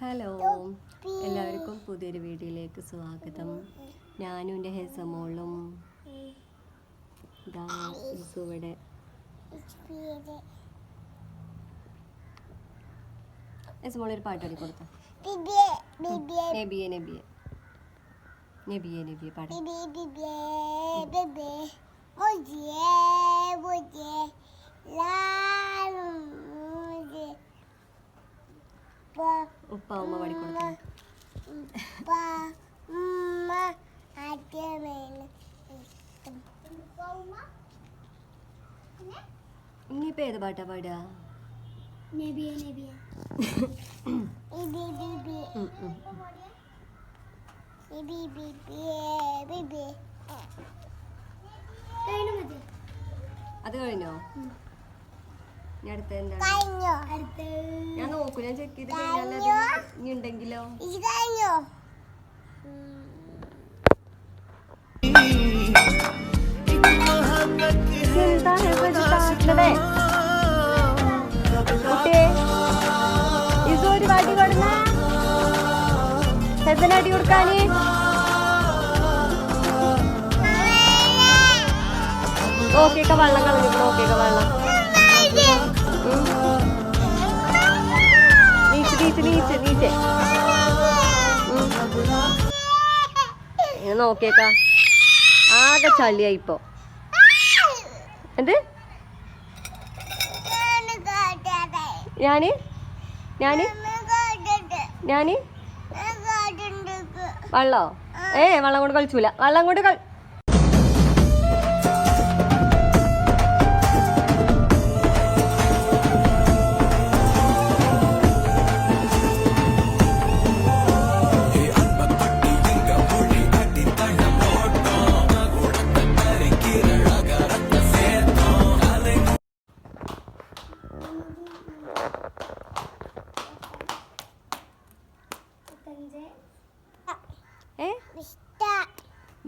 Hello. എല്ലാവർക്കും പുതിയൊരു വീഡിയോയിലേക്ക് സ്വാഗതം. ഞാനും എന്റെ ഹെസമോളും ഇവിടെ ഹെസമോൾ ഒരു പാട്ട് പാടി കൊടുത്ത. നബിയെ നബിയെ. നബിയെ നബിയെ പാടി. ഉപ്പ ഉമ്മ ഇനിയിപ്പോൾ ഏത് പാട്ടാ പാടുക? അത് കഴിഞ്ഞോ? ഇനി അടുത്ത എന്താണ്? ഞാൻ നോക്കൂ ഞാൻ ചെക്ക് ചെയ്ത് കഴിഞ്ഞാൽ ഇനി ഉണ്ടെങ്കിലോ? ഇത് കഴിഞ്ഞു? അടി കൊടുക്കാന് ഓക്കേക്ക വെള്ളം കളഞ്ഞു ഓക്കേക്ക വെള്ളം. ഉം. നീച്ച് നീച്ച് നോക്കിയേക്ക. ആകെ ചളിയായി ഇപ്പൊ. എന്ത്? ഞാൻ? ഞാൻ? ഞാൻ വെള്ളോ? ഏ വെള്ളം കൊണ്ട് കളിച്ചൂല. വെള്ളം കൊണ്ട് കളി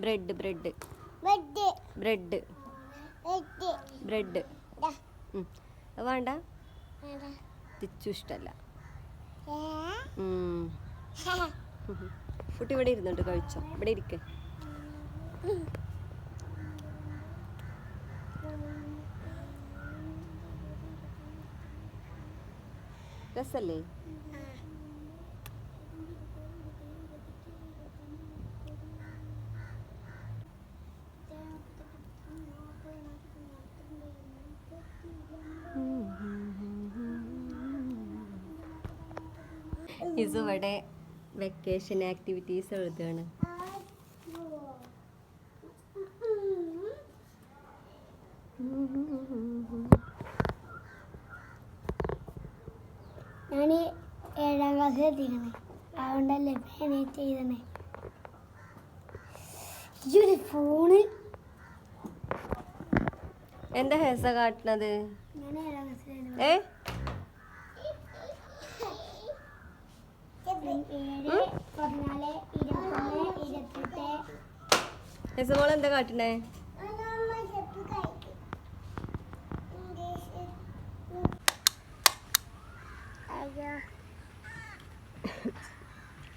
ബ്രെഡ് ബ്രെഡ്. ബ്രെഡ്. ബ്രെഡ്. വേണ്ട. തിച്ചു ഇഷ്ടല്ല. കുട്ടി ഇവിടെ ഇരുന്നുണ്ട് കഴിച്ചോ. ഇവിടെ ഇരിക്കെ. രസല്ലേ? ഇസ് ഇവിടെ വെക്കേഷൻ ആക്ടിവിറ്റീസ് എഴുതുകയാണ് ഞാൻ ഏഴാം ക്ലാസ്സിൽ എത്തിക്കണേ. അതുകൊണ്ടല്ലേ മാനേജ് ചെയ്തണേ ഈ ഒരു ഫോണ് എന്താ ഹെസ കാട്ടണത്? ഞാൻ ഏഴാം ക്ലാസ്സിലായിരുന്നു. ഏ? ഹെസ മോൾ എന്താ കാട്ടണേ?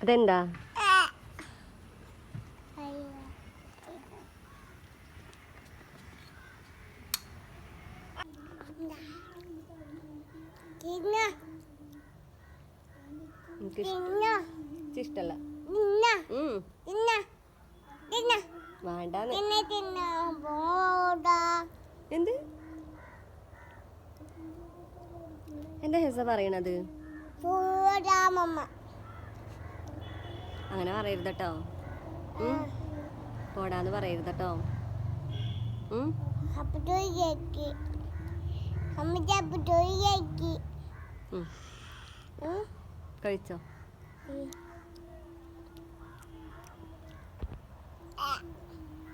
അതെന്താ? ഇഷ്ടല്ല. എന്ത്? എന്താ ഹെസ പറയണത്? അങ്ങനെ പറയരുത് കേട്ടോ. പോടാന്ന് പറയരുത് കേട്ടോ. കഴിച്ചോ ഐ, ഐ. എന്തേ ഉം, രസല്ലേ അടിപൊളി പോടാ പോടാ പോടാ പോടാ വരാ മച്ചേ ഉം, അഞ്ച് മാറ് അഞ്ച് ആറ് ആറ് ഉം, ഗുണിക്കണം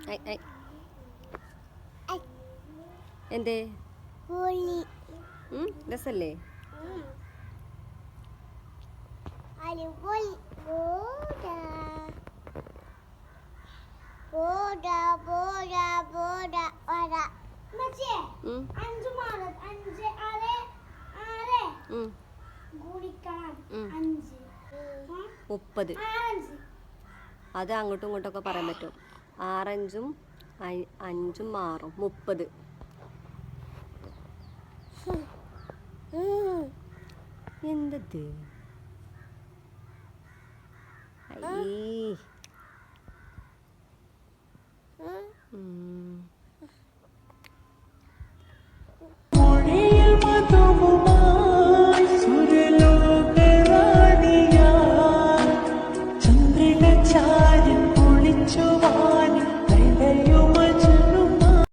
ഉം. അഞ്ച് മുപ്പത്. അത് അങ്ങോട്ടും ഇങ്ങോട്ടൊക്കെ പറയാൻ പറ്റും. ആറഞ്ചും അഞ്ചും ആറും മുപ്പത്. എന്തത് അയ്യേ.